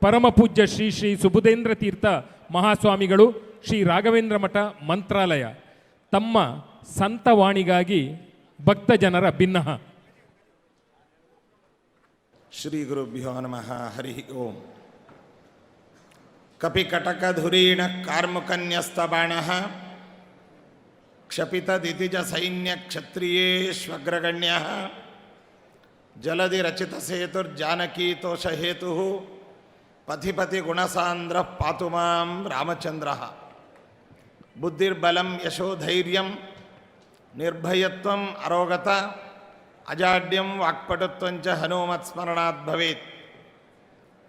ಪರಮ ಪೂಜ್ಯ ಶ್ರೀ ಶ್ರೀ ಸುಬುಧೇಂದ್ರ ತೀರ್ಥ ಮಹಾಸ್ವಾಮಿಗಳು, ಶ್ರೀ ರಾಘವೇಂದ್ರ ಮಠ ಮಂತ್ರಾಲಯ. ತಮ್ಮ ಸಂತವಾಣಿಗಾಗಿ ಭಕ್ತ ಜನರ ಭಿನ್ನಹ ಶ್ರೀ ಗುರುಭ್ಯೋ ನಮಃ, ಹರಿ ಓಂ. ಕಪಿಕಟಕಧುರೀಣ ಕಾರ್ಮುಕನ್ಯಸ್ತಬಾಣ. ಕ್ಷಪಿತದಿತಿಜ ಸೈನ್ಯ ಕ್ಷತ್ರಿಯೇಶ್ವಗ್ರಗಣ್ಯ ಜಲಧಿ ರಚಿತ ಸೇತುರ್ಜಾನಕೀತೋಷ ಹೇತು. పథిపతి గుణసాంద్ర పాతుమాం రామచంద్ర. బుద్ధిర్బలం యశోధైర్యం నిర్భయత్వం అరోగత అజాడ్యం వాక్పటుత్వం చ హనుమత్స్మరణాద్ భవేత్.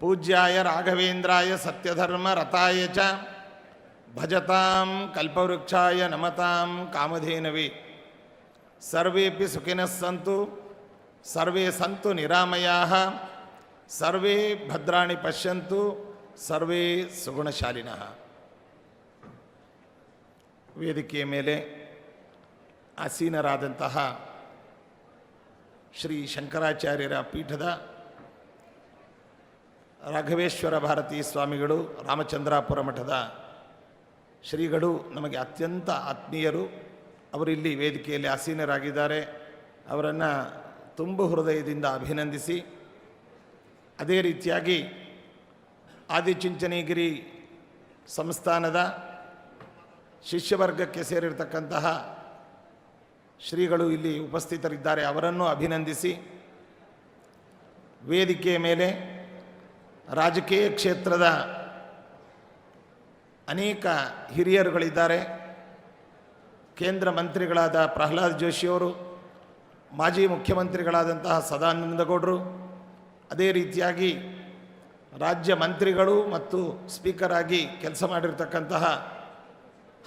పూజ్యాయ రాఘవేంద్రాయ సత్యధర్మ రథాయ చ భజతాం కల్పవృక్షాయ నమతాం కామధేనవే. సర్వేపి సుఖినస్సంతు సర్వే సంతు నిరామయా. ಸರ್ವೇ ಭದ್ರಾಣಿ ಪಶ್ಯಂತು, ಸರ್ವೇ ಸುಗುಣಶಾಲಿನ. ವೇದಿಕೆಯ ಮೇಲೆ ಆಸೀನರಾದಂತಹ ಶ್ರೀ ಶಂಕರಾಚಾರ್ಯರ ಪೀಠದ ರಾಘವೇಶ್ವರ ಭಾರತೀ ಸ್ವಾಮಿಗಳು, ರಾಮಚಂದ್ರಾಪುರ ಮಠದ ಶ್ರೀಗಳು, ನಮಗೆ ಅತ್ಯಂತ ಆತ್ಮೀಯರು. ಅವರಿಲ್ಲಿ ವೇದಿಕೆಯಲ್ಲಿ ಆಸೀನರಾಗಿದ್ದಾರೆ. ಅವರನ್ನು ತುಂಬ ಹೃದಯದಿಂದ ಅಭಿನಂದಿಸಿ. ಅದೇ ರೀತಿಯಾಗಿ ಆದಿಚುಂಚನಗಿರಿ ಸಂಸ್ಥಾನದ ಶಿಷ್ಯವರ್ಗಕ್ಕೆ ಸೇರಿರ್ತಕ್ಕಂತಹ ಶ್ರೀಗಳು ಇಲ್ಲಿ ಉಪಸ್ಥಿತರಿದ್ದಾರೆ. ಅವರನ್ನು ಅಭಿನಂದಿಸಿ ವೇದಿಕೆಯ ಮೇಲೆ ರಾಜಕೀಯ ಕ್ಷೇತ್ರದ ಅನೇಕ ಹಿರಿಯರುಗಳಿದ್ದಾರೆ. ಕೇಂದ್ರ ಮಂತ್ರಿಗಳಾದ ಪ್ರಹ್ಲಾದ್ ಜೋಶಿಯವರು ಮಾಜಿ ಮುಖ್ಯಮಂತ್ರಿಗಳಾದಂತಹ ಸದಾನಂದಗೌಡರು ಅದೇ ರೀತಿಯಾಗಿ ರಾಜ್ಯ ಮಂತ್ರಿಗಳು ಮತ್ತು ಸ್ಪೀಕರ್ ಆಗಿ ಕೆಲಸ ಮಾಡಿರ್ತಕ್ಕಂತಹ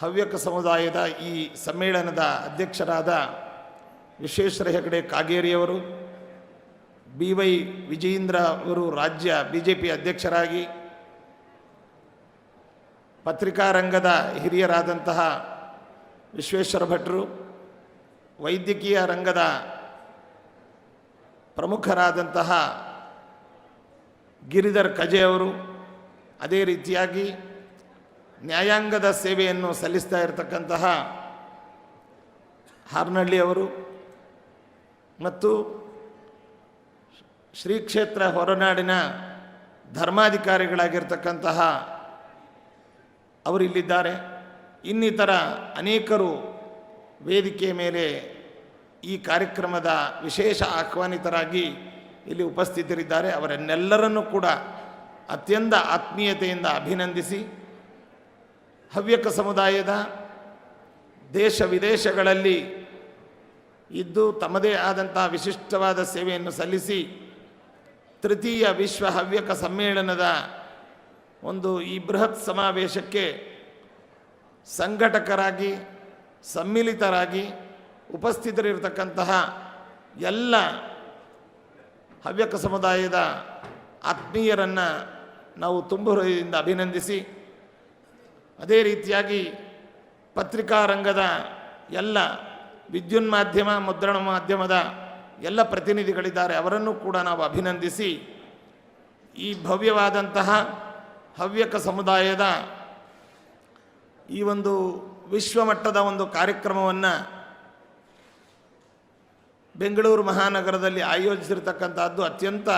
ಹವ್ಯಕ ಸಮುದಾಯದ ಈ ಸಮ್ಮೇಳನದ ಅಧ್ಯಕ್ಷರಾದ ವಿಶ್ವೇಶ್ವರ ಹೆಗಡೆ ಕಾಗೇರಿಯವರು, ಬಿ ವೈ ವಿಜಯೇಂದ್ರ ಅವರು ರಾಜ್ಯ ಬಿ ಜೆ ಪಿ ಅಧ್ಯಕ್ಷರಾಗಿ ಪತ್ರಿಕಾ ರಂಗದ ಹಿರಿಯರಾದಂತಹ ವಿಶ್ವೇಶ್ವರ ಭಟ್ರು, ವೈದ್ಯಕೀಯ ರಂಗದ ಪ್ರಮುಖರಾದಂತಹ ಗಿರಿಧರ್ ಕಜೆ ಅವರು ಅದೇ ರೀತಿಯಾಗಿ ನ್ಯಾಯಾಂಗದ ಸೇವೆಯನ್ನು ಸಲ್ಲಿಸ್ತಾ ಇರತಕ್ಕಂತಹ ಹಾರ್ನಳ್ಳಿ ಅವರು ಮತ್ತು ಶ್ರೀ ಕ್ಷೇತ್ರ ಹೊರನಾಡಿನ ಧರ್ಮಾಧಿಕಾರಿಗಳಾಗಿರ್ತಕ್ಕಂತಹ ಅವರಿಲ್ಲಿದ್ದಾರೆ. ಇನ್ನಿತರ ಅನೇಕರು ವೇದಿಕೆ ಮೇಲೆ ಈ ಕಾರ್ಯಕ್ರಮದ ವಿಶೇಷ ಆಹ್ವಾನಿತರಾಗಿ ಇಲ್ಲಿ ಉಪಸ್ಥಿತರಿದ್ದಾರೆ. ಅವರನ್ನೆಲ್ಲರನ್ನೂ ಕೂಡ ಅತ್ಯಂತ ಆತ್ಮೀಯತೆಯಿಂದ ಅಭಿನಂದಿಸಿ, ಹವ್ಯಕ ಸಮುದಾಯದ ದೇಶ ವಿದೇಶಗಳಲ್ಲಿ ಇದ್ದು ತಮ್ಮದೇ ಆದಂತಹ ವಿಶಿಷ್ಟವಾದ ಸೇವೆಯನ್ನು ಸಲ್ಲಿಸಿ, ತೃತೀಯ ವಿಶ್ವ ಹವ್ಯಕ ಸಮ್ಮೇಳನದ ಒಂದು ಈ ಬೃಹತ್ ಸಮಾವೇಶಕ್ಕೆ ಸಂಘಟಕರಾಗಿ, ಸಮ್ಮಿಲಿತರಾಗಿ ಉಪಸ್ಥಿತರಿರತಕ್ಕಂತಹ ಎಲ್ಲ ಹವ್ಯಕ ಸಮುದಾಯದ ಆತ್ಮೀಯರನ್ನು ನಾವು ತುಂಬ ಹೃದಯದಿಂದ ಅಭಿನಂದಿಸಿ, ಅದೇ ರೀತಿಯಾಗಿ ಪತ್ರಿಕಾ ರಂಗದ ಎಲ್ಲ ವಿದ್ಯುನ್ಮಾಧ್ಯಮ, ಮುದ್ರಣ ಮಾಧ್ಯಮದ ಎಲ್ಲ ಪ್ರತಿನಿಧಿಗಳಿದ್ದಾರೆ, ಅವರನ್ನು ಕೂಡ ನಾವು ಅಭಿನಂದಿಸಿ, ಈ ಭವ್ಯವಾದಂತಹ ಹವ್ಯಕ ಸಮುದಾಯದ ಈ ಒಂದು ವಿಶ್ವಮಟ್ಟದ ಒಂದು ಕಾರ್ಯಕ್ರಮವನ್ನು ಬೆಂಗಳೂರು ಮಹಾನಗರದಲ್ಲಿ ಆಯೋಜಿಸಿರ್ತಕ್ಕಂಥದ್ದು ಅತ್ಯಂತ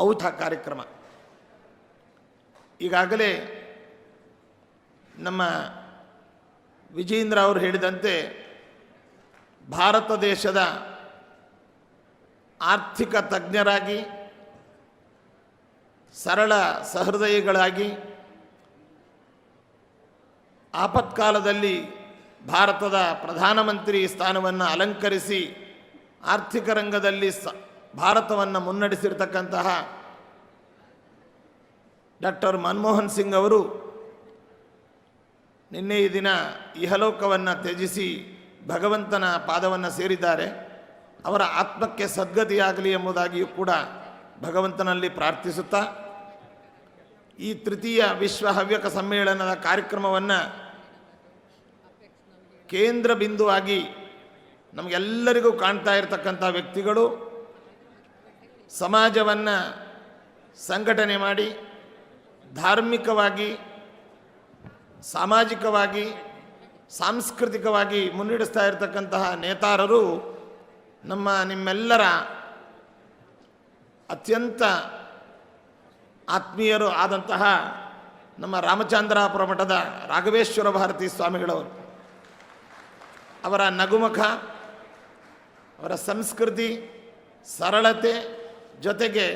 ಔಥ ಕಾರ್ಯಕ್ರಮ. ಈಗಾಗಲೇ ನಮ್ಮ ವಿಜೇಂದ್ರ ಅವರು ಹೇಳಿದಂತೆ ಭಾರತ ದೇಶದ ಆರ್ಥಿಕ ತಜ್ಞರಾಗಿ, ಸರಳ ಸಹೃದಯಿಗಳಾಗಿ, ಆಪತ್ಕಾಲದಲ್ಲಿ ಭಾರತದ ಪ್ರಧಾನಮಂತ್ರಿ ಸ್ಥಾನವನ್ನು ಅಲಂಕರಿಸಿ ಆರ್ಥಿಕ ರಂಗದಲ್ಲಿ ಸ, ಭಾರತವನ್ನು ಮುನ್ನಡೆಸಿರ್ತಕ್ಕಂತಹ ಡಾಕ್ಟರ್ ಮನಮೋಹನ್ ಸಿಂಗ್ ಅವರು ನಿನ್ನೆ ಈ ದಿನ ಇಹಲೋಕವನ್ನು ತ್ಯಜಿಸಿ ಭಗವಂತನ ಪಾದವನ್ನು ಸೇರಿದ್ದಾರೆ. ಅವರ ಆತ್ಮಕ್ಕೆ ಸದ್ಗತಿಯಾಗಲಿ ಎಂಬುದಾಗಿಯೂ ಕೂಡ ಭಗವಂತನಲ್ಲಿ ಪ್ರಾರ್ಥಿಸುತ್ತಾ, ಈ ತೃತೀಯ ವಿಶ್ವ ಹವ್ಯಕ ಸಮ್ಮೇಳನದ ಕಾರ್ಯಕ್ರಮವನ್ನು ಕೇಂದ್ರ ಬಿಂದುವಾಗಿ ನಮಗೆಲ್ಲರಿಗೂ ಕಾಣ್ತಾ ಇರತಕ್ಕಂಥ ವ್ಯಕ್ತಿಗಳು ಸಮಾಜವನ್ನು ಸಂಘಟನೆ ಮಾಡಿ, ಧಾರ್ಮಿಕವಾಗಿ, ಸಾಮಾಜಿಕವಾಗಿ, ಸಾಂಸ್ಕೃತಿಕವಾಗಿ ಮುನ್ನಡೆಸ್ತಾ ಇರತಕ್ಕಂತಹ ನೇತಾರರು ನಮ್ಮ ನಿಮ್ಮೆಲ್ಲರ ಅತ್ಯಂತ ಆತ್ಮೀಯರು ಆದಂತಹ ನಮ್ಮ ರಾಮಚಂದ್ರಾಪುರ ಮಠದ ರಾಘವೇಶ್ವರ ಭಾರತಿ ಸ್ವಾಮಿಗಳವರು. ಅವರ ನಗುಮುಖ, ಅವರ ಸಂಸ್ಕೃತಿ, ಸರಳತೆ ಜೊತೆಗೆ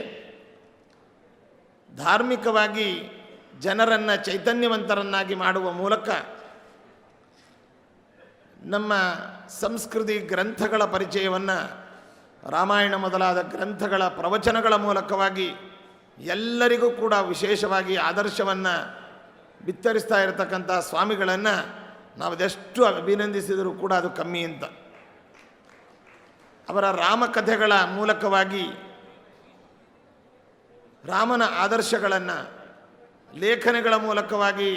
ಧಾರ್ಮಿಕವಾಗಿ ಜನರನ್ನು ಚೈತನ್ಯವಂತರನ್ನಾಗಿ ಮಾಡುವ ಮೂಲಕ ನಮ್ಮ ಸಂಸ್ಕೃತಿ ಗ್ರಂಥಗಳ ಪರಿಚಯವನ್ನು, ರಾಮಾಯಣ ಮೊದಲಾದ ಗ್ರಂಥಗಳ ಪ್ರವಚನಗಳ ಮೂಲಕವಾಗಿ ಎಲ್ಲರಿಗೂ ಕೂಡ ವಿಶೇಷವಾಗಿ ಆದರ್ಶವನ್ನು ಬಿತ್ತರಿಸ್ತಾ ಇರತಕ್ಕಂಥ ಸ್ವಾಮಿಗಳನ್ನು ನಾವು ಅದೆಷ್ಟು ಅಭಿನಂದಿಸಿದರೂ ಕೂಡ ಅದು ಕಮ್ಮಿ ಅಂತ. ಅವರ ರಾಮಕಥೆಗಳ ಮೂಲಕವಾಗಿ ರಾಮನ ಆದರ್ಶಗಳನ್ನು, ಲೇಖನಗಳ ಮೂಲಕವಾಗಿ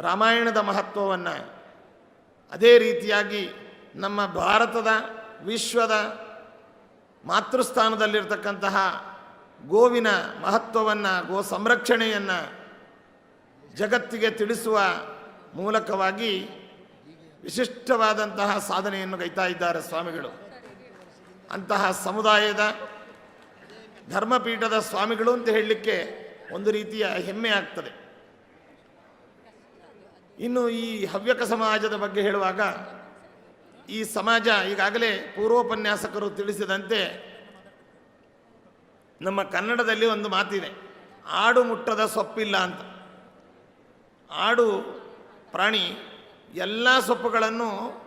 ರಾಮಾಯಣದ ಮಹತ್ವವನ್ನು ಅದೇ ರೀತಿಯಾಗಿ ನಮ್ಮ ಭಾರತದ, ವಿಶ್ವದ ಮಾತೃಸ್ಥಾನದಲ್ಲಿರ್ತಕ್ಕಂತಹ ಗೋವಿನ ಮಹತ್ವವನ್ನು, ಗೋ ಸಂರಕ್ಷಣೆಯನ್ನು ಜಗತ್ತಿಗೆ ತಿಳಿಸುವ ಮೂಲಕವಾಗಿ ವಿಶಿಷ್ಟವಾದಂತಹ ಸಾಧನೆಯನ್ನು ಗೈತಾ ಇದ್ದಾರೆ ಸ್ವಾಮಿಗಳು. ಅಂತಹ ಸಮುದಾಯದ ಧರ್ಮಪೀಠದ ಸ್ವಾಮಿಗಳು ಅಂತ ಹೇಳಲಿಕ್ಕೆ ಒಂದು ರೀತಿಯ ಹೆಮ್ಮೆ ಆಗ್ತದೆ. ಇನ್ನು ಈ ಹವ್ಯಕ ಸಮಾಜದ ಬಗ್ಗೆ ಹೇಳುವಾಗ ಈ ಸಮಾಜ ಈಗಾಗಲೇ ಪೂರ್ವೋಪನ್ಯಾಸಕರು ತಿಳಿಸಿದಂತೆ ನಮ್ಮ ಕನ್ನಡದಲ್ಲಿ ಒಂದು ಮಾತಿದೆ, ಆಡು ಮುಟ್ಟದ ಸೊಪ್ಪಿಲ್ಲ ಅಂತ. ಆಡು ಪ್ರಾಣಿ ಎಲ್ಲ ಸೊಪ್ಪುಗಳನ್ನು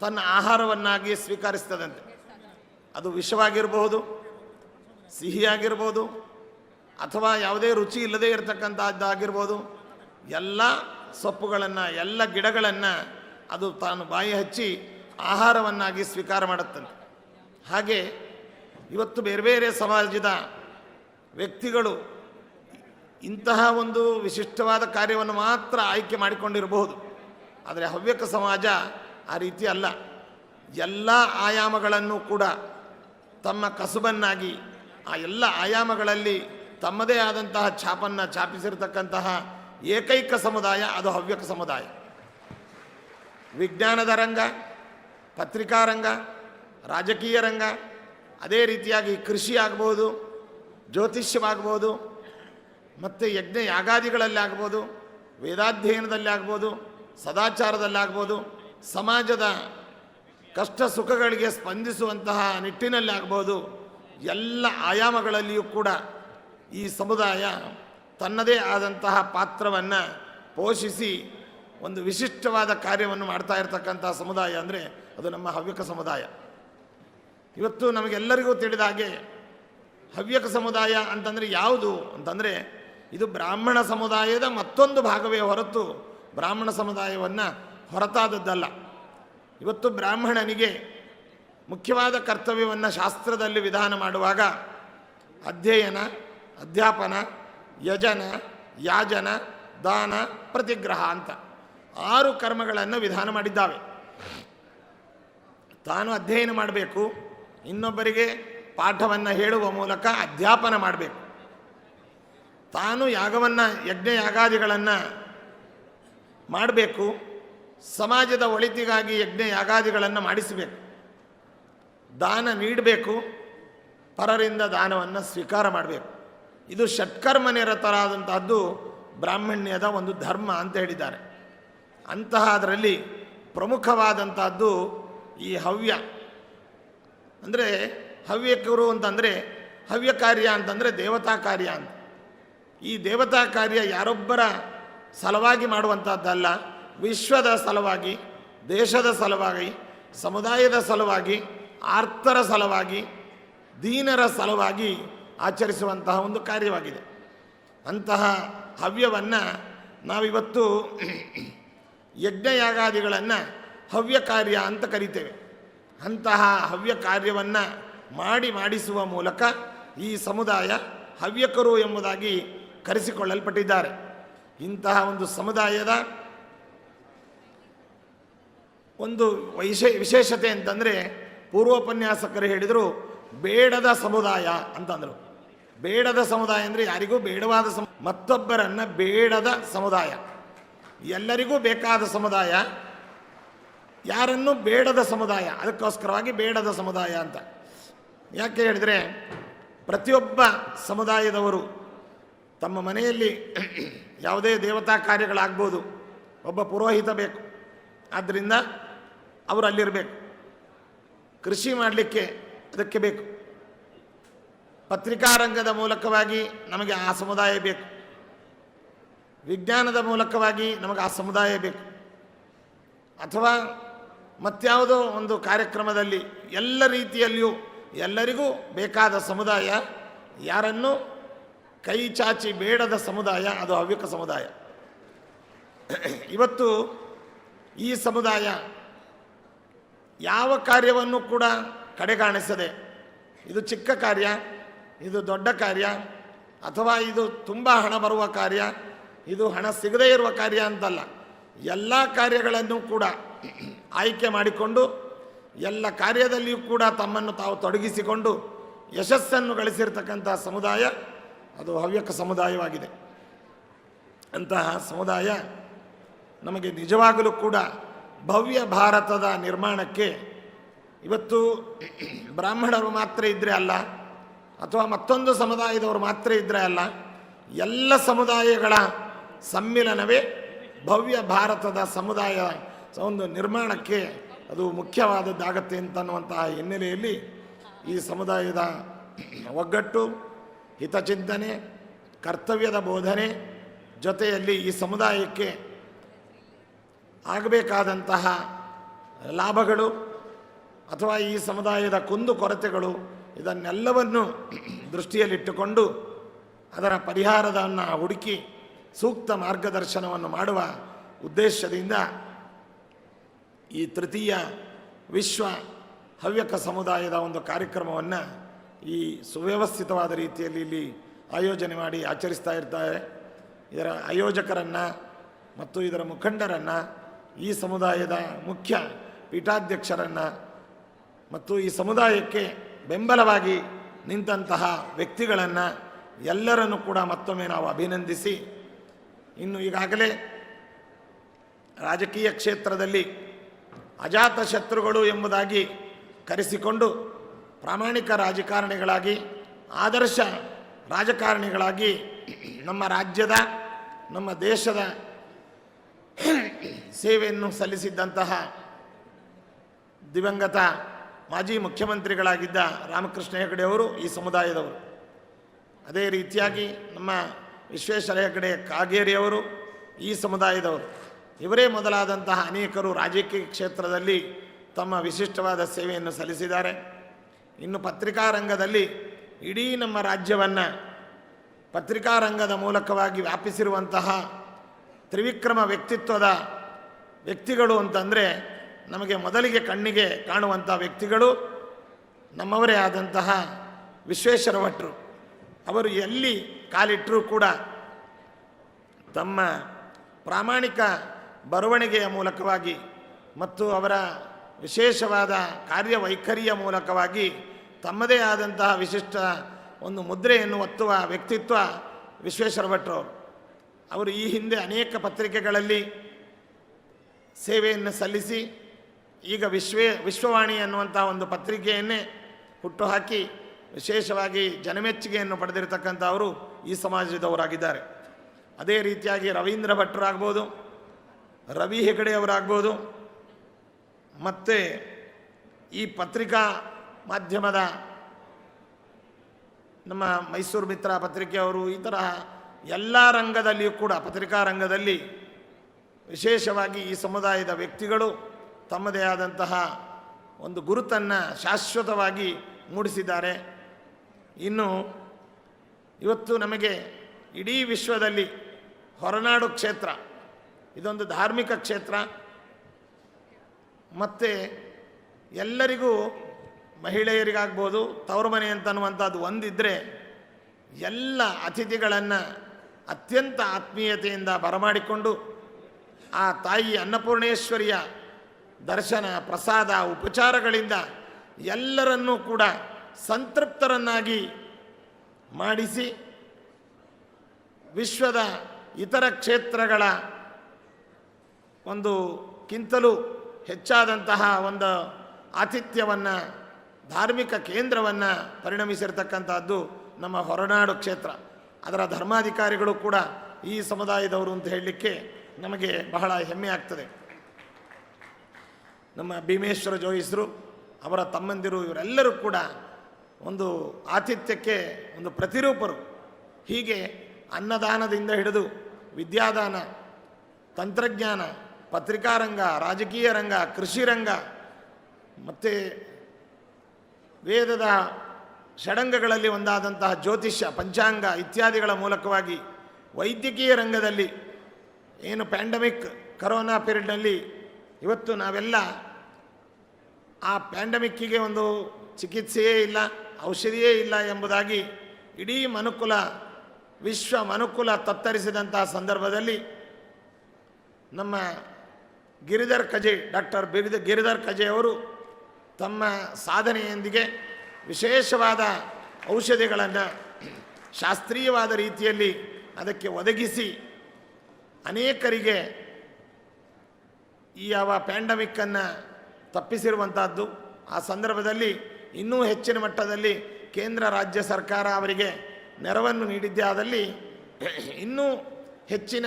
ತನ್ನ ಆಹಾರವನ್ನಾಗಿ ಸ್ವೀಕರಿಸ್ತದಂತೆ. ಅದು ವಿಷವಾಗಿರಬಹುದು ಸಿಹಿಯಾಗಿರ್ಬೋದು ಅಥವಾ ಯಾವುದೇ ರುಚಿ ಇಲ್ಲದೇ ಇರತಕ್ಕಂಥದ್ದಾಗಿರ್ಬೋದು ಎಲ್ಲ ಸೊಪ್ಪುಗಳನ್ನು, ಎಲ್ಲ ಗಿಡಗಳನ್ನು ಅದು ತಾನು ಬಾಯಿ ಹಚ್ಚಿ ಆಹಾರವನ್ನಾಗಿ ಸ್ವೀಕಾರ ಮಾಡುತ್ತಂತೆ. ಹಾಗೆ ಇವತ್ತು ಬೇರೆ ಬೇರೆ ಸಮಾಜದ ವ್ಯಕ್ತಿಗಳು ಇಂತಹ ಒಂದು ವಿಶಿಷ್ಟವಾದ ಕಾರ್ಯವನ್ನು ಮಾತ್ರ ಆಯ್ಕೆ ಮಾಡಿಕೊಂಡಿರಬಹುದು. ಆದರೆ ಹವ್ಯಕ ಸಮಾಜ ಆ ರೀತಿ ಅಲ್ಲ. ಎಲ್ಲ ಆಯಾಮಗಳನ್ನು ಕೂಡ ತಮ್ಮ ಕಸುಬನ್ನಾಗಿ ಆ ಎಲ್ಲ ಆಯಾಮಗಳಲ್ಲಿ ತಮ್ಮದೇ ಆದಂತಹ ಛಾಪನ್ನು ಛಾಪಿಸಿರ್ತಕ್ಕಂತಹ ಏಕೈಕ ಸಮುದಾಯ ಅದು ಹವ್ಯಕ ಸಮುದಾಯ. ವಿಜ್ಞಾನದ ರಂಗ, ಪತ್ರಿಕಾ ರಂಗ, ರಾಜಕೀಯ ರಂಗ, ಅದೇ ರೀತಿಯಾಗಿ ಕೃಷಿ ಆಗ್ಬೋದು, ಜ್ಯೋತಿಷ್ಯವಾಗ್ಬೋದು, ಮತ್ತು ಯಜ್ಞ ಯಾಗಾದಿಗಳಲ್ಲಿ ಆಗ್ಬೋದು ವೇದಾಧ್ಯಯನದಲ್ಲಿ ಆಗ್ಬೋದು ಸದಾಚಾರದಲ್ಲಾಗ್ಬೋದು, ಸಮಾಜದ ಕಷ್ಟ ಸುಖಗಳಿಗೆ ಸ್ಪಂದಿಸುವಂತಹ ನಿಟ್ಟಿನಲ್ಲಿ ಆಗ್ಬೋದು ಎಲ್ಲ ಆಯಾಮಗಳಲ್ಲಿಯೂ ಕೂಡ ಈ ಸಮುದಾಯ ತನ್ನದೇ ಆದಂತಹ ಪಾತ್ರವನ್ನು ಪೋಷಿಸಿ ಒಂದು ವಿಶಿಷ್ಟವಾದ ಕಾರ್ಯವನ್ನು ಮಾಡ್ತಾ ಇರತಕ್ಕಂಥ ಸಮುದಾಯ ಅಂದರೆ ಅದು ನಮ್ಮ ಹವ್ಯಕ ಸಮುದಾಯ. ಇವತ್ತು ನಮಗೆಲ್ಲರಿಗೂ ತಿಳಿದ ಹಾಗೆ ಹವ್ಯಕ ಸಮುದಾಯ ಅಂತಂದರೆ ಯಾವುದು ಅಂತಂದರೆ ಇದು ಬ್ರಾಹ್ಮಣ ಸಮುದಾಯದ ಮತ್ತೊಂದು ಭಾಗವೇ ಹೊರತು ಬ್ರಾಹ್ಮಣ ಸಮುದಾಯವನ್ನು ಹೊರತಾದದ್ದಲ್ಲ. ಇವತ್ತು ಬ್ರಾಹ್ಮಣನಿಗೆ ಮುಖ್ಯವಾದ ಕರ್ತವ್ಯವನ್ನು ಶಾಸ್ತ್ರದಲ್ಲಿ ವಿಧಾನ ಮಾಡುವಾಗ ಅಧ್ಯಯನ, ಅಧ್ಯಾಪನ, ಯಜನ, ಯಾಜನ, ದಾನ, ಪ್ರತಿಗ್ರಹ ಅಂತ ಆರು ಕರ್ಮಗಳನ್ನು ವಿಧಾನ ಮಾಡಿದ್ದಾವೆ. ತಾನು ಅಧ್ಯಯನ ಮಾಡಬೇಕು, ಇನ್ನೊಬ್ಬರಿಗೆ ಪಾಠವನ್ನು ಹೇಳುವ ಮೂಲಕ ಅಧ್ಯಾಪನ ಮಾಡಬೇಕು. ತಾನು ಯಾಗವನ್ನು ಯಜ್ಞ ಯಾಗಾದಿಗಳನ್ನು ಮಾಡಬೇಕು. ಸಮಾಜದ ಒಳಿತಿಗಾಗಿ ಯಜ್ಞ ಯಾಗಾದಿಗಳನ್ನು ಮಾಡಿಸಬೇಕು. ದಾನ ನೀಡಬೇಕು. ಪರರಿಂದ ದಾನವನ್ನು ಸ್ವೀಕಾರ ಮಾಡಬೇಕು. ಇದು ಷಟ್ಕರ್ಮ ನಿರತರಾದಂತಹದ್ದು ಬ್ರಾಹ್ಮಣ್ಯದ ಒಂದು ಧರ್ಮ ಅಂತ ಹೇಳಿದ್ದಾರೆ. ಅಂತಹ ಅದರಲ್ಲಿ ಪ್ರಮುಖವಾದಂತಹದ್ದು ಈ ಹವ್ಯ. ಅಂದರೆ ಹವ್ಯಕರು ಅಂತಂದರೆ ಹವ್ಯ ಕಾರ್ಯ ಅಂತಂದರೆ ದೇವತಾ ಕಾರ್ಯ ಅಂತ. ಈ ದೇವತಾ ಕಾರ್ಯ ಯಾರೊಬ್ಬರ ಸಲುವಾಗಿ ಮಾಡುವಂಥದ್ದಲ್ಲ ವಿಶ್ವದ ಸಲುವಾಗಿ, ದೇಶದ ಸಲುವಾಗಿ, ಸಮುದಾಯದ ಸಲುವಾಗಿ ಆರ್ತರ ಸಲುವಾಗಿ, ದೀನರ ಸಲುವಾಗಿ ಆಚರಿಸುವಂತಹ ಒಂದು ಕಾರ್ಯವಾಗಿದೆ. ಅಂತಹ ಹವ್ಯವನ್ನು ನಾವಿವತ್ತು ಯಜ್ಞಯಾಗಾದಿಗಳನ್ನು ಹವ್ಯ ಕಾರ್ಯ ಅಂತ ಕರಿತೇವೆ. ಅಂತಹ ಹವ್ಯ ಕಾರ್ಯವನ್ನು ಮಾಡಿ ಮಾಡಿಸುವ ಮೂಲಕ ಈ ಸಮುದಾಯ ಹವ್ಯಕರು ಎಂಬುದಾಗಿ ಕರೆಸಿಕೊಳ್ಳಲ್ಪಟ್ಟಿದ್ದಾರೆ. ಇಂತಹ ಒಂದು ಸಮುದಾಯದ ಒಂದು ವೈಶೇ, ವಿಶೇಷತೆ ಅಂತಂದರೆ ಪೂರ್ವೋಪನ್ಯಾಸಕರು ಹೇಳಿದರು, ಬೇಡದ ಸಮುದಾಯ ಅಂತಂದರು. ಬೇಡದ ಸಮುದಾಯ ಅಂದರೆ ಯಾರಿಗೂ ಬೇಡವಾದ ಸಮ, ಮತ್ತೊಬ್ಬರನ್ನು ಬೇಡದ ಸಮುದಾಯ. ಎಲ್ಲರಿಗೂ ಬೇಕಾದ ಸಮುದಾಯ, ಯಾರನ್ನು ಬೇಡದ ಸಮುದಾಯ, ಅದಕ್ಕೋಸ್ಕರವಾಗಿ ಬೇಡದ ಸಮುದಾಯ ಅಂತ. ಯಾಕೆ ಹೇಳಿದರೆ, ಪ್ರತಿಯೊಬ್ಬ ಸಮುದಾಯದವರು ತಮ್ಮ ಮನೆಯಲ್ಲಿ ಯಾವುದೇ ದೇವತಾ ಕಾರ್ಯಗಳಾಗ್ಬೋದು, ಒಬ್ಬ ಪುರೋಹಿತ ಬೇಕು. ಆದ್ದರಿಂದ ಅವರು ಅಲ್ಲಿರಬೇಕು. ಕೃಷಿ ಮಾಡಲಿಕ್ಕೆ ಅದಕ್ಕೆ ಬೇಕು. ಪತ್ರಿಕಾರಂಗದ ಮೂಲಕವಾಗಿ ನಮಗೆ ಆ ಸಮುದಾಯ ಬೇಕು. ವಿಜ್ಞಾನದ ಮೂಲಕವಾಗಿ ನಮಗೆ ಆ ಸಮುದಾಯ ಬೇಕು. ಅಥವಾ ಮತ್ಯಾವುದೋ ಒಂದು ಕಾರ್ಯಕ್ರಮದಲ್ಲಿ ಎಲ್ಲ ರೀತಿಯಲ್ಲಿಯೂ ಎಲ್ಲರಿಗೂ ಬೇಕಾದ ಸಮುದಾಯ ಯಾರನ್ನು ಕೈ ಚಾಚಿ ಬೇಡದ ಸಮುದಾಯ, ಅದು ಹವ್ಯಕ ಸಮುದಾಯ. ಇವತ್ತು ಈ ಸಮುದಾಯ ಯಾವ ಕಾರ್ಯವನ್ನು ಕೂಡ ಕಡೆಗಾಣಿಸದೆ, ಇದು ಚಿಕ್ಕ ಕಾರ್ಯ, ಇದು ದೊಡ್ಡ ಕಾರ್ಯ, ಅಥವಾ ಇದು ತುಂಬ ಹಣ ಬರುವ ಕಾರ್ಯ, ಇದು ಹಣ ಸಿಗದೇ ಇರುವ ಕಾರ್ಯ ಅಂತಲ್ಲ. ಎಲ್ಲ ಕಾರ್ಯಗಳನ್ನು ಕೂಡ ಆಯ್ಕೆ ಮಾಡಿಕೊಂಡು, ಎಲ್ಲ ಕಾರ್ಯದಲ್ಲಿಯೂ ಕೂಡ ತಮ್ಮನ್ನು ತಾವು ತೊಡಗಿಸಿಕೊಂಡು, ಯಶಸ್ಸನ್ನು ಗಳಿಸಿರ್ತಕ್ಕಂಥ ಸಮುದಾಯ ಅದು ಹವ್ಯಕ ಸಮುದಾಯವಾಗಿದೆ. ಅಂತಹ ಸಮುದಾಯ ನಮಗೆ ನಿಜವಾಗಲೂ ಕೂಡ ಭವ್ಯ ಭಾರತದ ನಿರ್ಮಾಣಕ್ಕೆ ಇವತ್ತು ಬ್ರಾಹ್ಮಣರು ಮಾತ್ರ ಇದ್ದರೆ ಅಲ್ಲ, ಅಥವಾ ಮತ್ತೊಂದು ಸಮುದಾಯದವರು ಮಾತ್ರ ಇದ್ದರೆ ಅಲ್ಲ, ಎಲ್ಲ ಸಮುದಾಯಗಳ ಸಮ್ಮಿಲನವೇ ಭವ್ಯ ಭಾರತದ ಸಮುದಾಯ ಒಂದು ನಿರ್ಮಾಣಕ್ಕೆ ಅದು ಮುಖ್ಯವಾದದ್ದಾಗತ್ತೆ ಅಂತನ್ನುವಂತಹ ಹಿನ್ನೆಲೆಯಲ್ಲಿ ಈ ಸಮುದಾಯದ ಒಗ್ಗಟ್ಟು ಹಿತಚಿಂತನೆ, ಕರ್ತವ್ಯದ ಬೋಧನೆ ಜೊತೆಯಲ್ಲಿ ಈ ಸಮುದಾಯಕ್ಕೆ ಆಗಬೇಕಾದಂತಹ ಲಾಭಗಳು ಅಥವಾ ಈ ಸಮುದಾಯದ ಕುಂದು ಕೊರತೆಗಳು ಇದನ್ನೆಲ್ಲವನ್ನು ದೃಷ್ಟಿಯಲ್ಲಿಟ್ಟುಕೊಂಡು ಅದರ ಪರಿಹಾರವನ್ನು ಹುಡುಕಿ ಸೂಕ್ತ ಮಾರ್ಗದರ್ಶನವನ್ನು ಮಾಡುವ ಉದ್ದೇಶದಿಂದ ಈ ತೃತೀಯ ವಿಶ್ವ ಹವ್ಯಕ ಸಮುದಾಯದ ಒಂದು ಕಾರ್ಯಕ್ರಮವನ್ನು ಈ ಸುವ್ಯವಸ್ಥಿತವಾದ ರೀತಿಯಲ್ಲಿ ಇಲ್ಲಿ ಆಯೋಜನೆ ಮಾಡಿ ಆಚರಿಸ್ತಾ ಇರ್ತಾರೆ. ಇದರ ಆಯೋಜಕರನ್ನು ಮತ್ತು ಇದರ ಮುಖಂಡರನ್ನು ಈ ಸಮುದಾಯದ ಮುಖ್ಯ ಪೀಠಾಧ್ಯಕ್ಷರನ್ನು ಮತ್ತು ಈ ಸಮುದಾಯಕ್ಕೆ ಬೆಂಬಲವಾಗಿ ನಿಂತಹ ವ್ಯಕ್ತಿಗಳನ್ನು ಎಲ್ಲರನ್ನು ಕೂಡ ಮತ್ತೊಮ್ಮೆ ನಾವು ಅಭಿನಂದಿಸಿ, ಇನ್ನು ಈಗಾಗಲೇ ರಾಜಕೀಯ ಕ್ಷೇತ್ರದಲ್ಲಿ ಅಜಾತ ಶತ್ರುಗಳು ಎಂಬುದಾಗಿ ಕರೆಸಿಕೊಂಡು ಪ್ರಾಮಾಣಿಕ ರಾಜಕಾರಣಿಗಳಾಗಿ, ಆದರ್ಶ ರಾಜಕಾರಣಿಗಳಾಗಿ ನಮ್ಮ ರಾಜ್ಯದ, ನಮ್ಮ ದೇಶದ ಸೇವೆಯನ್ನು ಸಲ್ಲಿಸಿದ್ದಂತಹ ದಿವಂಗತ ಮಾಜಿ ಮುಖ್ಯಮಂತ್ರಿಗಳಾಗಿದ್ದ ರಾಮಕೃಷ್ಣ ಹೆಗಡೆ ಅವರು, ಈ ಸಮುದಾಯದವರು. ಅದೇ ರೀತಿಯಾಗಿ ನಮ್ಮ ವಿಶ್ವೇಶ್ವರ ಹೆಗಡೆ ಕಾಗೇರಿಯವರು ಈ ಸಮುದಾಯದವರು. ಇವರೇ ಮೊದಲಾದಂತಹ ಅನೇಕರು ರಾಜಕೀಯ ಕ್ಷೇತ್ರದಲ್ಲಿ ತಮ್ಮ ವಿಶಿಷ್ಟವಾದ ಸೇವೆಯನ್ನು ಸಲ್ಲಿಸಿದ್ದಾರೆ. ಇನ್ನು ಪತ್ರಿಕಾ ರಂಗದಲ್ಲಿ ಇಡೀ ನಮ್ಮ ರಾಜ್ಯವನ್ನು ಪತ್ರಿಕಾ ರಂಗದ ಮೂಲಕವಾಗಿ ವ್ಯಾಪಿಸಿರುವಂತಹ ತ್ರಿವಿಕ್ರಮ ವ್ಯಕ್ತಿತ್ವದ ವ್ಯಕ್ತಿಗಳು ಅಂತಂದರೆ ನಮಗೆ ಮೊದಲಿಗೆ ಕಣ್ಣಿಗೆ ಕಾಣುವಂಥ ವ್ಯಕ್ತಿಗಳು ನಮ್ಮವರೇ ಆದಂತಹ ವಿಶ್ವೇಶ್ವರ ಭಟ್ರು ಅವರು ಎಲ್ಲಿ ಕಾಲಿಟ್ಟರೂ ಕೂಡ ತಮ್ಮ ಪ್ರಾಮಾಣಿಕ ಬರವಣಿಗೆಯ ಮೂಲಕವಾಗಿ ಮತ್ತು ಅವರ ವಿಶೇಷವಾದ ಕಾರ್ಯವೈಖರಿಯ ಮೂಲಕವಾಗಿ ತಮ್ಮದೇ ಆದಂತಹ ವಿಶಿಷ್ಟ ಒಂದು ಮುದ್ರೆಯನ್ನು ಒತ್ತುವ ವ್ಯಕ್ತಿತ್ವ ವಿಶ್ವೇಶ್ವರ ಭಟ್ರು ಅವರು ಈ ಹಿಂದೆ ಅನೇಕ ಪತ್ರಿಕೆಗಳಲ್ಲಿ ಸೇವೆಯನ್ನು ಸಲ್ಲಿಸಿ ಈಗ ವಿಶ್ವೇ, ವಿಶ್ವವಾಣಿ ಅನ್ನುವಂಥ ಒಂದು ಪತ್ರಿಕೆಯನ್ನೇ ಹುಟ್ಟುಹಾಕಿ ವಿಶೇಷವಾಗಿ ಜನಮೆಚ್ಚುಗೆಯನ್ನು ಪಡೆದಿರತಕ್ಕಂಥವರು ಈ ಸಮಾಜದವರಾಗಿದ್ದಾರೆ. ಅದೇ ರೀತಿಯಾಗಿ ರವೀಂದ್ರ ಭಟ್ರಾಗ್ಬೋದು ರವಿ ಹೆಗಡೆಯವರಾಗ್ಬೋದು ಮತ್ತು ಈ ಪತ್ರಿಕಾ ಮಾಧ್ಯಮದ ನಮ್ಮ ಮೈಸೂರು ಮಿತ್ರ ಪತ್ರಿಕೆಯವರು ಈ ತರಹ ಎಲ್ಲ ರಂಗದಲ್ಲಿಯೂ ಕೂಡ, ಪತ್ರಿಕಾ ರಂಗದಲ್ಲಿ ವಿಶೇಷವಾಗಿ ಈ ಸಮುದಾಯದ ವ್ಯಕ್ತಿಗಳು ತಮ್ಮದೇ ಆದಂತಹ ಒಂದು ಗುರುತನ್ನು ಶಾಶ್ವತವಾಗಿ ಮೂಡಿಸಿದ್ದಾರೆ. ಇನ್ನು ಇವತ್ತು ನಮಗೆ ಇಡೀ ವಿಶ್ವದಲ್ಲಿ ಹೊರನಾಡು ಕ್ಷೇತ್ರ, ಇದೊಂದು ಧಾರ್ಮಿಕ ಕ್ಷೇತ್ರ. ಮತ್ತು ಎಲ್ಲರಿಗೂ ಮಹಿಳೆಯರಿಗಾಗ್ಬೋದು, ತವರು ಮನೆ ಅಂತನ್ನುವಂಥದ್ದು ಒಂದಿದ್ದರೆ ಎಲ್ಲ ಅತಿಥಿಗಳನ್ನು ಅತ್ಯಂತ ಆತ್ಮೀಯತೆಯಿಂದ ಬರಮಾಡಿಕೊಂಡು ಆ ತಾಯಿ ಅನ್ನಪೂರ್ಣೇಶ್ವರಿಯ ದರ್ಶನ, ಪ್ರಸಾದ, ಉಪಚಾರಗಳಿಂದ ಎಲ್ಲರನ್ನೂ ಕೂಡ ಸಂತೃಪ್ತರನ್ನಾಗಿ ಮಾಡಿಸಿ ವಿಶ್ವದ ಇತರ ಕ್ಷೇತ್ರಗಳ ಒಂದು ಕಿಂತಲೂ ಹೆಚ್ಚಾದಂತಹ ಒಂದು ಆತಿಥ್ಯವನ್ನು, ಧಾರ್ಮಿಕ ಕೇಂದ್ರವನ್ನು ಪರಿಣಮಿಸಿರ್ತಕ್ಕಂಥದ್ದು ನಮ್ಮ ಹೊರನಾಡು ಕ್ಷೇತ್ರ. ಅದರ ಧರ್ಮಾಧಿಕಾರಿಗಳು ಕೂಡ ಈ ಸಮುದಾಯದವರು ಅಂತ ಹೇಳಲಿಕ್ಕೆ ನಮಗೆ ಬಹಳ ಹೆಮ್ಮೆ ಆಗ್ತದೆ. ನಮ್ಮ ಭೀಮೇಶ್ವರ ಜೋಯಿಸರು, ಅವರ ತಮ್ಮಂದಿರು ಇವರೆಲ್ಲರೂ ಕೂಡ ಒಂದು ಆತಿಥ್ಯಕ್ಕೆ ಒಂದು ಪ್ರತಿರೂಪರು. ಹೀಗೆ ಅನ್ನದಾನದಿಂದ ಹಿಡಿದು ವಿದ್ಯಾದಾನ, ತಂತ್ರಜ್ಞಾನ ಪತ್ರಿಕಾರಂಗ ರಾಜಕೀಯ ರಂಗ, ಕೃಷಿ ರಂಗ, ಮತ್ತು ವೇದದ ಷಡಂಗಗಳಲ್ಲಿ ಒಂದಾದಂತಹ ಜ್ಯೋತಿಷ್ಯ, ಪಂಚಾಂಗ ಇತ್ಯಾದಿಗಳ ಮೂಲಕವಾಗಿ ವೈದ್ಯಕೀಯ ರಂಗದಲ್ಲಿ ಏನು ಪ್ಯಾಂಡಮಿಕ್ ಕರೋನಾ ಪೀರಿಯಡ್ನಲ್ಲಿ ಇವತ್ತು ನಾವೆಲ್ಲ ಆ ಪ್ಯಾಂಡಮಿಕ್ಕಿಗೆ ಒಂದು ಚಿಕಿತ್ಸೆಯೇ ಇಲ್ಲ, ಔಷಧಿಯೇ ಇಲ್ಲ ಎಂಬುದಾಗಿ ಇಡೀ ಮನುಕುಲ, ವಿಶ್ವ ಮನುಕುಲ ತತ್ತರಿಸಿದಂತಹ ಸಂದರ್ಭದಲ್ಲಿ ನಮ್ಮ ಗಿರಿಧರ್ ಖಜೆ ಡಾಕ್ಟರ್ ಬಿರಿದ ಗಿರಿಧರ್ ಖಜೆಯವರು ತಮ್ಮ ಸಾಧನೆಯೊಂದಿಗೆ ವಿಶೇಷವಾದ ಔಷಧಿಗಳನ್ನು ಶಾಸ್ತ್ರೀಯವಾದ ರೀತಿಯಲ್ಲಿ ಅದಕ್ಕೆ ಒದಗಿಸಿ ಅನೇಕರಿಗೆ ಈ ಯಾವ ಪ್ಯಾಂಡಮಿಕ್ಕನ್ನು ತಪ್ಪಿಸಿರುವಂಥದ್ದು ಆ ಸಂದರ್ಭದಲ್ಲಿ ಇನ್ನೂ ಹೆಚ್ಚಿನ ಮಟ್ಟದಲ್ಲಿ ಕೇಂದ್ರ, ರಾಜ್ಯ ಸರ್ಕಾರ ಅವರಿಗೆ ನೆರವನ್ನು ನೀಡಿದ್ದೇ ಆದಲ್ಲಿ ಇನ್ನೂ ಹೆಚ್ಚಿನ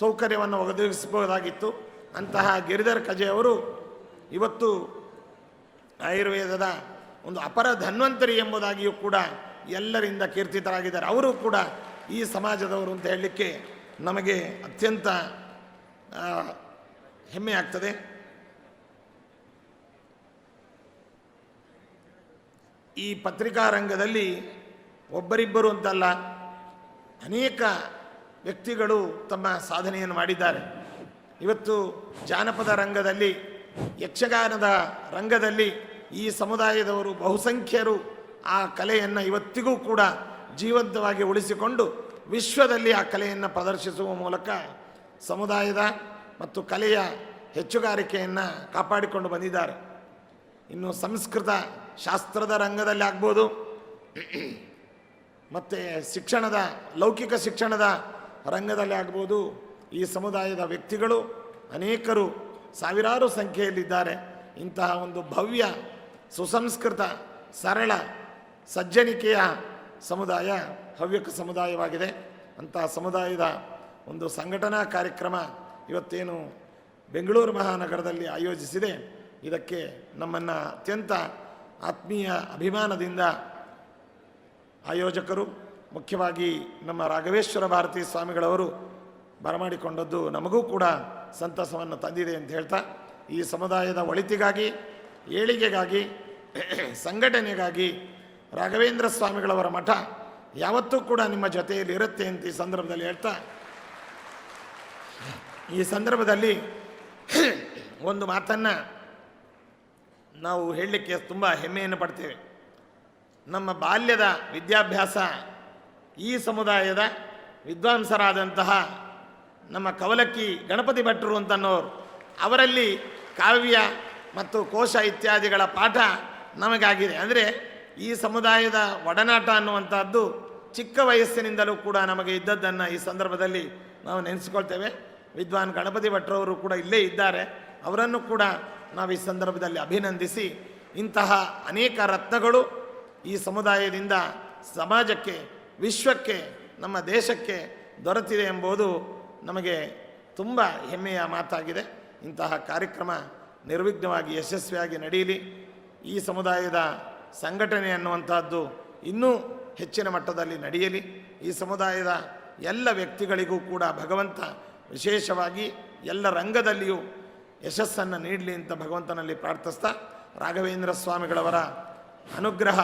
ಸೌಕರ್ಯವನ್ನು ಒದಗಿಸಬಹುದಾಗಿತ್ತು. ಅಂತಹ ಗಿರಿಧರ್ ಕಜೆಯವರು ಇವತ್ತು ಆಯುರ್ವೇದದ ಒಂದು ಅಪರ ಧನ್ವಂತರಿ ಎಂಬುದಾಗಿಯೂ ಕೂಡ ಎಲ್ಲರಿಂದ ಕೀರ್ತಿತರಾಗಿದ್ದಾರೆ. ಅವರು ಕೂಡ ಈ ಸಮಾಜದವರು ಅಂತ ಹೇಳಲಿಕ್ಕೆ ನಮಗೆ ಅತ್ಯಂತ ಹೆಮ್ಮೆ ಆಗ್ತದೆ. ಈ ಪತ್ರಿಕಾ ರಂಗದಲ್ಲಿ ಒಬ್ಬರಿಬ್ಬರು ಅಂತಲ್ಲ ಅನೇಕ ವ್ಯಕ್ತಿಗಳು ತಮ್ಮ ಸಾಧನೆಯನ್ನು ಮಾಡಿದ್ದಾರೆ. ಇವತ್ತು ಜಾನಪದ ರಂಗದಲ್ಲಿ, ಯಕ್ಷಗಾನದ ರಂಗದಲ್ಲಿ ಈ ಸಮುದಾಯದವರು ಬಹುಸಂಖ್ಯರು ಆ ಕಲೆಯನ್ನು ಇವತ್ತಿಗೂ ಕೂಡ ಜೀವಂತವಾಗಿ ಉಳಿಸಿಕೊಂಡು ವಿಶ್ವದಲ್ಲಿ ಆ ಕಲೆಯನ್ನು ಪ್ರದರ್ಶಿಸುವ ಮೂಲಕ ಸಮುದಾಯದ ಮತ್ತು ಕಲೆಯ ಹೆಚ್ಚುಗಾರಿಕೆಯನ್ನು ಕಾಪಾಡಿಕೊಂಡು ಬಂದಿದ್ದಾರೆ. ಇನ್ನು ಸಂಸ್ಕೃತ ಶಾಸ್ತ್ರದ ರಂಗದಲ್ಲಿ ಆಗ್ಬೋದು, ಮತ್ತು ಶಿಕ್ಷಣದ, ಲೌಕಿಕ ಶಿಕ್ಷಣದ ರಂಗದಲ್ಲಿ ಆಗ್ಬೋದು ಈ ಸಮುದಾಯದ ವ್ಯಕ್ತಿಗಳು ಅನೇಕರು ಸಾವಿರಾರು ಸಂಖ್ಯೆಯಲ್ಲಿದ್ದಾರೆ. ಇಂತಹ ಒಂದು ಭವ್ಯ, ಸುಸಂಸ್ಕೃತ, ಸರಳ, ಸಜ್ಜನಿಕೆಯ ಸಮುದಾಯ, ಹವ್ಯಕ ಸಮುದಾಯವಾಗಿದೆ. ಅಂತಹ ಸಮುದಾಯದ ಒಂದು ಸಂಘಟನಾ ಕಾರ್ಯಕ್ರಮ ಇವತ್ತೇನು ಬೆಂಗಳೂರು ಮಹಾನಗರದಲ್ಲಿ ಆಯೋಜಿಸಿದೆ. ಇದಕ್ಕೆ ನಮ್ಮನ್ನು ಅತ್ಯಂತ ಆತ್ಮೀಯ ಅಭಿಮಾನದಿಂದ ಆಯೋಜಕರು, ಮುಖ್ಯವಾಗಿ ನಮ್ಮ ರಾಘವೇಶ್ವರ ಭಾರತಿ ಸ್ವಾಮಿಗಳವರು ಬರಮಾಡಿಕೊಂಡದ್ದು ನಮಗೂ ಕೂಡ ಸಂತಸವನ್ನು ತಂದಿದೆ ಅಂತ ಹೇಳ್ತಾ, ಈ ಸಮುದಾಯದ ಒಳಿತಿಗಾಗಿ, ಏಳಿಗೆಗಾಗಿ, ಸಂಘಟನೆಗಾಗಿ ರಾಘವೇಂದ್ರ ಸ್ವಾಮಿಗಳವರ ಮಠ ಯಾವತ್ತೂ ಕೂಡ ನಿಮ್ಮ ಜೊತೆಯಲ್ಲಿ ಇರುತ್ತೆ ಅಂತ ಈ ಸಂದರ್ಭದಲ್ಲಿ ಹೇಳ್ತಾ, ಈ ಸಂದರ್ಭದಲ್ಲಿ ಒಂದು ಮಾತನ್ನು ನಾವು ಹೇಳಲಿಕ್ಕೆ ತುಂಬ ಹೆಮ್ಮೆಯನ್ನು ಪಡ್ತೇವೆ. ನಮ್ಮ ಬಾಲ್ಯದ ವಿದ್ಯಾಭ್ಯಾಸ ಈ ಸಮುದಾಯದ ವಿದ್ವಾಂಸರಾದಂತಹ ನಮ್ಮ ಕವಲಕ್ಕಿ ಗಣಪತಿ ಭಟ್ರು ಅಂತನ್ನೋರು. ಅವರಲ್ಲಿ ಕಾವ್ಯ ಮತ್ತು ಕೋಶ ಇತ್ಯಾದಿಗಳ ಪಾಠ ನಮಗಾಗಿದೆ. ಅಂದರೆ ಈ ಸಮುದಾಯದ ಒಡನಾಟ ಅನ್ನುವಂಥದ್ದು ಚಿಕ್ಕ ವಯಸ್ಸಿನಿಂದಲೂ ಕೂಡ ನಮಗೆ ಇದ್ದದ್ದನ್ನು ಈ ಸಂದರ್ಭದಲ್ಲಿ ನಾವು ನೆನೆಸ್ಕೊಳ್ತೇವೆ. ವಿದ್ವಾನ್ ಗಣಪತಿ ಭಟ್ರವರು ಕೂಡ ಇಲ್ಲೇ ಇದ್ದಾರೆ. ಅವರನ್ನು ಕೂಡ ನಾವು ಈ ಸಂದರ್ಭದಲ್ಲಿ ಅಭಿನಂದಿಸಿ ಇಂತಹ ಅನೇಕ ರತ್ನಗಳು ಈ ಸಮುದಾಯದಿಂದ ಸಮಾಜಕ್ಕೆ, ವಿಶ್ವಕ್ಕೆ, ನಮ್ಮ ದೇಶಕ್ಕೆ ದೊರೆತಿದೆ ಎಂಬುದು ನಮಗೆ ತುಂಬ ಹೆಮ್ಮೆಯ ಮಾತಾಗಿದೆ. ಇಂತಹ ಕಾರ್ಯಕ್ರಮ ನಿರ್ವಿಘ್ನವಾಗಿ ಯಶಸ್ವಿಯಾಗಿ ನಡೆಯಲಿ. ಈ ಸಮುದಾಯದ ಸಂಘಟನೆ ಅನ್ನುವಂಥದ್ದು ಇನ್ನೂ ಹೆಚ್ಚಿನ ಮಟ್ಟದಲ್ಲಿ ನಡೆಯಲಿ. ಈ ಸಮುದಾಯದ ಎಲ್ಲ ವ್ಯಕ್ತಿಗಳಿಗೂ ಕೂಡ ಭಗವಂತ ವಿಶೇಷವಾಗಿ ಎಲ್ಲ ರಂಗದಲ್ಲಿಯೂ ಯಶಸ್ಸನ್ನು ನೀಡಲಿ ಅಂತ ಭಗವಂತನಲ್ಲಿ ಪ್ರಾರ್ಥಿಸ್ತಾ ರಾಘವೇಂದ್ರ ಸ್ವಾಮಿಗಳವರ ಅನುಗ್ರಹ,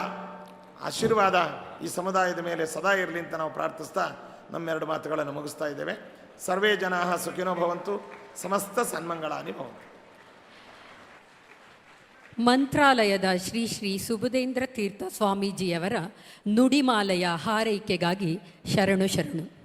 ಆಶೀರ್ವಾದ ಈ ಸಮುದಾಯದ ಮೇಲೆ ಸದಾ ಇರಲಿ ಅಂತ ನಾವು ಪ್ರಾರ್ಥಿಸ್ತಾ ನಮ್ಮೆರಡು ಮಾತುಗಳನ್ನು ಮುಗಿಸ್ತಾ ಇದ್ದೇವೆ. ಸರ್ವೇ ಜನಾ ಸುಖಿನೋ ಭವಂತು, ಸಮಸ್ತ ಸನ್ಮಂಗಳಾನಿ ಭವಂತು. ಮಂತ್ರಾಲಯದ ಶ್ರೀ ಶ್ರೀ ಸುಬುಧೇಂದ್ರ ತೀರ್ಥ ಸ್ವಾಮೀಜಿಯವರ ನುಡಿಮಾಲೆಯ ಹಾರೈಕೆಗಾಗಿ ಶರಣು ಶರಣು.